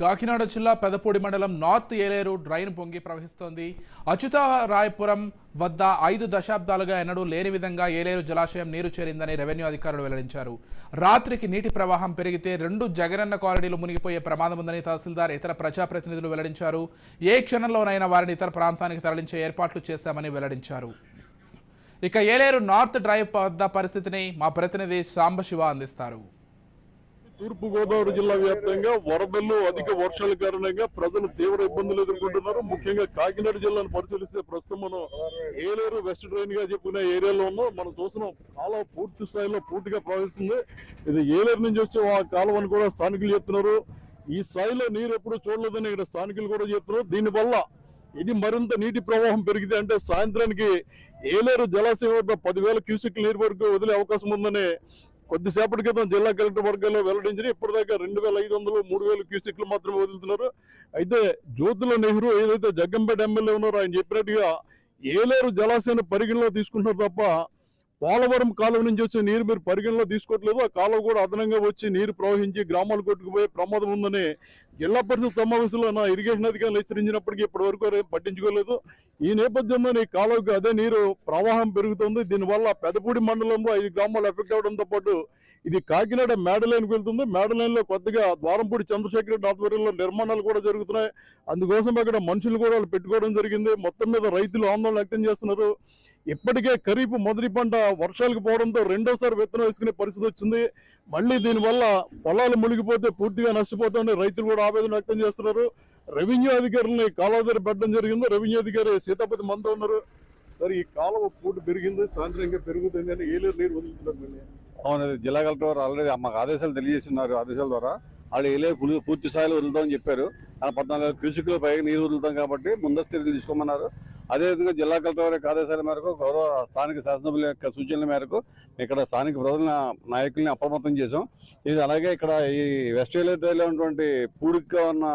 కాకినాడ జిల్లా పెదపూడి మండలం north Yeleru drain పొంగి ప్రవహిస్తోంది. అచ్యుతరాయపురం వద్ద ఐదు దశాబ్దాలుగా ఎన్నడూ లేని విధంగా ఏలేరు జలాశయం నీరు చేరిందని రెవెన్యూ అధికారులు వెల్లడించారు. రాత్రికి నీటి ప్రవాహం పెరిగితే రెండు జగనన్న కాలనీలు మునిగిపోయే ప్రమాదం ఉందని తహసీల్దార్ ఇతర ప్రజాప్రతినిధులు వెల్లడించారు. ఏ క్షణంలోనైనా వారిని ఇతర ప్రాంతానికి తరలించే ఏర్పాట్లు చేశామని వెల్లడించారు. ఇక ఏలేరు నార్త్ డ్రైవ్ వద్ద పరిస్థితిని మా ప్రతినిధి సాంబశివ అందిస్తారు. తూర్పుగోదావరి జిల్లా వ్యాప్తంగా వరదలు అధిక వర్షాల కారణంగా ప్రజలు తీవ్ర ఇబ్బందులు ఎదుర్కొంటున్నారు. ముఖ్యంగా కాకినాడ జిల్లాను పరిశీలిస్తే ప్రస్తుతం మనం ఏలేరు వెస్ట్ డ్రైన్గా చెప్పుకునే ఏరియాలో ఉన్నాం. మనం చూస్తున్నాం కాలువ పూర్తి స్థాయిలో పూర్తిగా ప్రవహిస్తుంది. ఇది ఏలేరు నుంచి వచ్చే ఆ కాలువని కూడా స్థానికులు చెప్తున్నారు. ఈ స్థాయిలో నీరు ఎప్పుడు చూడలేదని ఇక్కడ స్థానికులు కూడా చెప్తున్నారు. దీనివల్ల ఇది మరింత నీటి ప్రవాహం పెరిగితే అంటే సాయంత్రానికి ఏలేరు జలాశయం వద్ద పదివేల క్యూసెక్ నీరు వరకు వదిలే అవకాశం ఉందని కొద్దిసేపటి క్రితం జిల్లా కలెక్టర్ వర్గాల్లో వెల్లడించి ఇప్పటిదాకా రెండు వేల ఐదు వందలు మూడు వేలు క్యూసెక్లు మాత్రమే వదులుతున్నారు. అయితే జ్యోతుల నెహ్రూ ఏదైతే జగ్గంపేట ఎమ్మెల్యే ఉన్నారో ఆయన చెప్పినట్టుగా ఏలేరు జలాశయాన్ని పరిగణలో తీసుకుంటున్నారు తప్ప పోలవరం కాలువ నుంచి వచ్చే నీరు మీరు పరిగణలో తీసుకోవట్లేదు. ఆ కాలువ కూడా అదనంగా వచ్చి నీరు ప్రవహించి గ్రామాలు కొట్టుకుపోయే ప్రమాదం ఉందని జిల్లా పరిషత్ సమావేశంలో నా ఇరిగేషన్ అధికారులు హెచ్చరించినప్పటికీ ఇప్పటి వరకు ఏం పట్టించుకోలేదు. ఈ నేపథ్యంలో ఈ కాలువకి అదే నీరు ప్రవాహం పెరుగుతుంది. దీనివల్ల పెదపూడి మండలంలో ఐదు గ్రామాలు ఎఫెక్ట్ అవడంతో పాటు ఇది కాకినాడ మేడలైన్కి వెళ్తుంది. మేడలైన్లో కొత్తగా ద్వారంపూడి చంద్రశేఖర్ రెడ్డి ఆధ్వర్యంలో నిర్మాణాలు కూడా జరుగుతున్నాయి. అందుకోసం అక్కడ మనుషులు కూడా వాళ్ళు పెట్టుకోవడం జరిగింది. మొత్తం మీద రైతులు ఆందోళన వ్యక్తం చేస్తున్నారు. ఇప్పటికే ఖరీఫ్ మొదటి పంట వర్షాలకు పోవడంతో రెండోసారి విత్తనం వేసుకునే పరిస్థితి వచ్చింది. మళ్ళీ దీనివల్ల పొలాలు మునిగిపోతే పూర్తిగా నష్టపోతామని రైతులు కూడా ఆవేదన వ్యక్తం చేస్తున్నారు. రెవెన్యూ అధికారులని కాలువ దగ్గర పెట్టడం జరిగింది. రెవెన్యూ అధికారి సీతాపతి మనతో ఉన్నారు సరే ఈ కాలువ పూట పెరిగింది సాయంత్రం ఇంకా పెరుగుతుంది అని ఏలేరు నీరు వదులుతున్నారు. మళ్ళీ. అవును జిల్లా కలెక్టర్ వారు ఆల్రెడీ మాకు ఆదేశాలు తెలియజేస్తున్నారు ఆదేశాల ద్వారా. వాళ్ళు వెళ్ళే పూర్తి స్థాయిలో వదులుతామని చెప్పారు. పద్నాలుగు క్యూసిక్ల పైగా నీరు వదులుతాం కాబట్టి ముందస్తు చర్యలు తీసుకోమన్నారు. అదేవిధంగా జిల్లా కలెక్టర్ వారి యొక్క ఆదేశాల మేరకు గౌరవ స్థానిక శాసనసభ్యుల యొక్క సూచనల మేరకు ఇక్కడ స్థానిక ప్రజల నాయకుల్ని అప్రమత్తం చేశాం. ఇది అలాగే ఇక్కడ ఈ వెస్ట్ ఏరియాలో ఉన్నటువంటి పూడికగా ఉన్న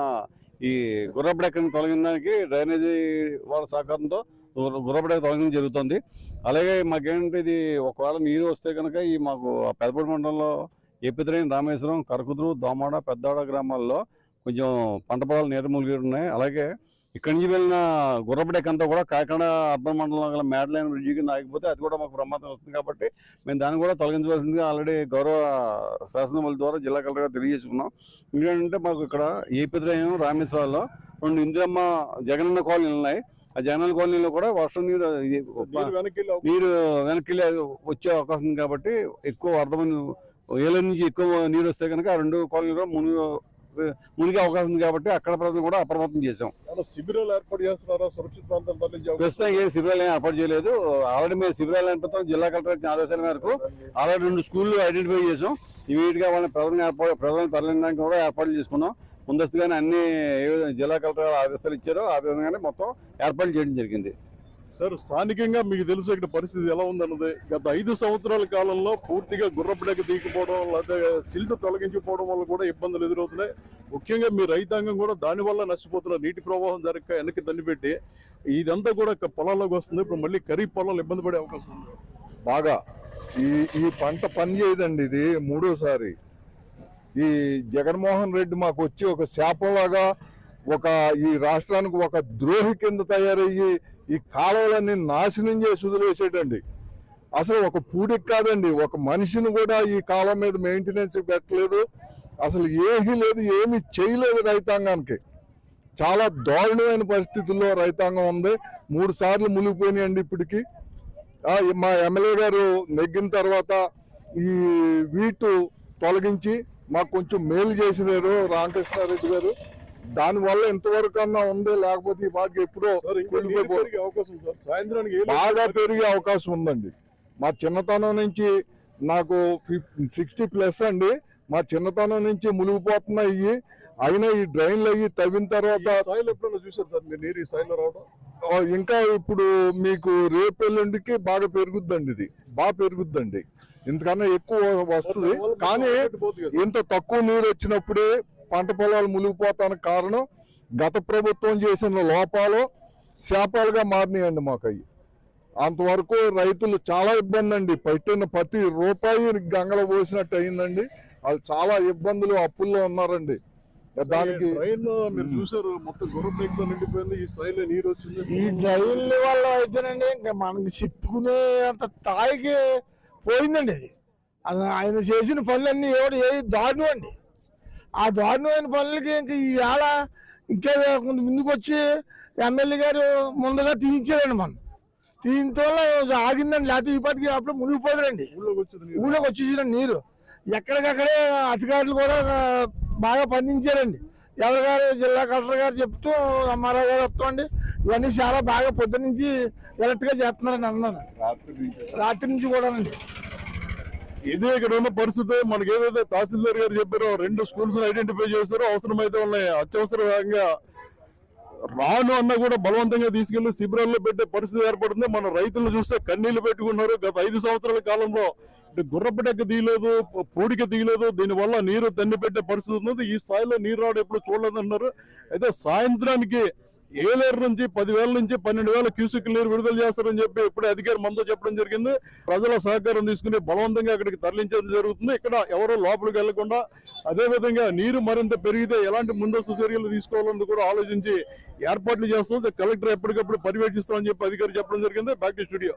ఈ గుర్రపడెక్కని తొలగించడానికి డ్రైనేజీ వాళ్ళ సహకారంతో గుర్రపడెక్క తొలగించడం జరుగుతుంది. అలాగే మాకేంటి ఇది ఒకవేళ నీరు వస్తే కనుక ఈ మాకు పెద్దపూడి పెదపూడి మండలంలో ఎప్పిద్రైన్ రామేశ్వరం కరకుదురు దోమాడ పెద్దాడ గ్రామాల్లో కొంచెం పంట పొలాలు నీరు మునిగి ఉన్నాయి. అలాగే ఇక్కడి నుంచి వెళ్ళిన గుర్రపడేకంతా కూడా కాకినాడ అర్బన్ మండలంలో గల మేడలైన బ్రిడ్జి కింద ఆగిపోతే అది కూడా మాకు ప్రమాదం వస్తుంది కాబట్టి మేము దాన్ని కూడా తొలగించవలసిందిగా ఆల్రెడీ గౌరవ శాసనసభల ద్వారా జిల్లా కలెక్టర్ గారు తెలియజేసుకున్నాం. ఎందుకంటే మాకు ఇక్కడ ఏపీ రామేశ్వరాల్లో రెండు ఇందిరమ్మ జగనన్న కాలనీలు ఉన్నాయి. ఆ జగనన్న కాలనీలో కూడా వర్షం నీరు నీరు వెనక్కి వచ్చే అవకాశం ఉంది కాబట్టి ఎక్కువ అర్థమైన ఏళ్ళ నుంచి ఎక్కువ నీరు వస్తే కనుక ఆ రెండు కాలనీలో మునిగి మునిగే అవకాశం ఉంది కాబట్టి అక్కడ ప్రజలు కూడా అప్రమత్తం చేశాం. శిబిరాలు ఏర్పాటు చేస్తున్నారా? సురక్షిత ప్రాంతాలు తరలించే అవకాశం ప్రస్తుతం ఏ శిబిరాలు ఏం ఏర్పాటు చేయలేదు. ఆల్రెడీ మేము శిబిరాలు ఏర్పడతాం జిల్లా కలెక్టర్ ఆదేశాల మేరకు ఆల్రెడీ రెండు స్కూళ్ళు ఐడెంటిఫై చేసాం ఇమీడియట్గా వాళ్ళని ప్రజలను ఏర్పాటు ప్రజలను తరలించడానికి కూడా ఏర్పాట్లు చేసుకున్నాం. ముందస్తుగానే అన్ని ఏ విధంగా జిల్లా కలెక్టర్ ఆదేశాలు ఇచ్చారో. ఆ విధంగానే మొత్తం ఏర్పాట్లు చేయడం జరిగింది. సార్ స్థానికంగా మీకు తెలుసు ఇక్కడ పరిస్థితి ఎలా ఉందన్నది. గత ఐదు సంవత్సరాల కాలంలో పూర్తిగా గుర్రపడక తీకపోవడం లేదా సిల్ట్ తొలగించిపోవడం వల్ల కూడా ఇబ్బందులు ఎదురవుతున్నాయి. ముఖ్యంగా మీ రైతాంగం కూడా దాని వల్ల నష్టపోతున్నారు నీటి ప్రవాహం జరగక వెనక్కి తన్నిపెట్టి ఇదంతా కూడా పొలాల్లోకి వస్తుంది. ఇప్పుడు మళ్ళీ ఖరీఫ్ పొలాలు ఇబ్బంది పడే అవకాశం ఉంది. బాగా ఈ ఈ పంట పని చేయదండి ఇది మూడోసారి. ఈ జగన్మోహన్ రెడ్డి మాకు వచ్చి ఒక శాపంలాగా ఒక ఈ రాష్ట్రానికి ఒక ద్రోహి కింద తయారయ్యి ఈ కాలువలన్నీ నాశనం చేసి వదిలేసేటండి. అసలు ఒక పూడికి కాదండి ఒక మనిషిని కూడా ఈ కాలం మీద మెయింటెనెన్స్ పెట్టలేదు. అసలు ఏమీ లేదు ఏమీ చేయలేదు రైతాంగానికి. చాలా దారుణమైన పరిస్థితుల్లో రైతాంగం ఉంది. మూడు సార్లు మునిగిపోయినాయండి ఇప్పటికీ. మా ఎమ్మెల్యే గారు నెగ్గిన తర్వాత ఈ వీటు తొలగించి మాకు కొంచెం మేలు చేసినారు రామకృష్ణారెడ్డి గారు. దానివల్ల ఇంతవరకు అన్నా ఉంది లేకపోతే ఈ పాటికి ఎప్పుడో బాగా పెరిగే అవకాశం ఉందండి. మా చిన్నతనం నుంచి నాకు సిక్స్టీ ప్లస్ అండి. మా చిన్నతనం నుంచి మునిగిపోతున్నాయి. అయినా ఈ డ్రైన్లు అయ్యి తవ్విన తర్వాత చూసారు సార్ మీరు నీరు ఈ సాయిల్లో రావడం? ఇంకా ఇప్పుడు మీకు రేపు ఎల్లుండికి బాగా పెరుగుద్దండి ఇది. బాగా పెరుగుద్దండి. ఇంతకన్నా ఎక్కువ వస్తుంది. కానీ ఇంత తక్కువ నీరు వచ్చినప్పుడే పంట పొలాలు మునిగిపోతానికి కారణం గత ప్రభుత్వం చేసిన లోపాలు శాపాలుగా మారినాయండి మాకు అవి అంతవరకు రైతులు చాలా ఇబ్బంది అండి పెట్టిన ప్రతి రూపాయి గంగలో పోసినట్టు అయిందండి. వాళ్ళు చాలా ఇబ్బందులు అప్పుల్లో ఉన్నారండి. దానికి మీరు చూసారు మొత్తం గుర్రపేకతో నిండిపోయింది ఈ స్థాయిలో నీరు వచ్చింది? ఈ డ్రైన్ల వల్ల అయితేనండి ఇంకా మనకి చెప్పుకునే అంత స్థాయికి పోయిందండి అది. అది ఆయన చేసిన పనులన్నీ ఏమిటి ఏ దారుణం అండి. ఆ దారుణమైన పనులకి ఇంక ఈ వేళ ఇంకా కొంచెం ముందుకు వచ్చి ఎమ్మెల్యే గారు ముందుగా తీయించారండి మనం వల్ల ఆగిందండి లేకపోతే ఈ పాటికి అప్పుడు మునిగిపోదురండి. ఊళ్ళోకి వచ్చేసిన నీరు. ఎక్కడికక్కడే అధికారులు కూడా బాగా పండించారండి. ఎవరి గారు జిల్లా కలెక్టర్ గారు చెప్తూ ఎంఆర్ఓ గారు వస్తామండి ఇవన్నీ చాలా బాగా పొద్దు నుంచి ఎలక్ట్గా చేస్తున్నారండి అన్నారు. రాత్రి నుంచి. కూడానండి. ఇదే ఇక్కడ ఉన్న పరిస్థితి. మనకి ఏదైతే తహసీల్దార్ గారు చెప్పారో రెండు స్కూల్స్ ఐడెంటిఫై చేశారో అవసరమైతే వాళ్ళని అత్యవసరంగా రాను అన్న కూడా బలవంతంగా తీసుకెళ్ళి శిబిరాల్లో పెట్టే పరిస్థితి ఏర్పడింది మన రైతులు చూస్తే కన్నీళ్ళు పెట్టుకున్నారు. గత ఐదు సంవత్సరాల కాలంలో ఇటు తీయలేదు పూడిక తీయలేదు. దీనివల్ల నీరు తన్ని పెట్టే పరిస్థితి ఉంది ఈ స్థాయిలో నీరు రావడం ఎప్పుడు చూడలేదన్నారు. అయితే సాయంత్రానికి ఏలేరు నుంచి పదివేల నుంచి పన్నెండు వేల క్యూసిక్ నీరు విడుదల చేస్తారని చెప్పి ఇప్పుడే అధికారి మనతో చెప్పడం జరిగింది. ప్రజల సహకారం తీసుకుని బలవంతంగా అక్కడికి తరలించడం జరుగుతుంది. ఇక్కడ ఎవరో లోపలికి వెళ్ళకుండా అదే విధంగా నీరు మరింత పెరిగితే ఎలాంటి ముందస్తు చర్యలు తీసుకోవాలని కూడా ఆలోచించి ఏర్పాట్లు చేస్తుంది. కలెక్టర్ ఎప్పటికప్పుడు పర్యవేక్షిస్తామని చెప్పి అధికారి చెప్పడం జరిగింది. Back to studio.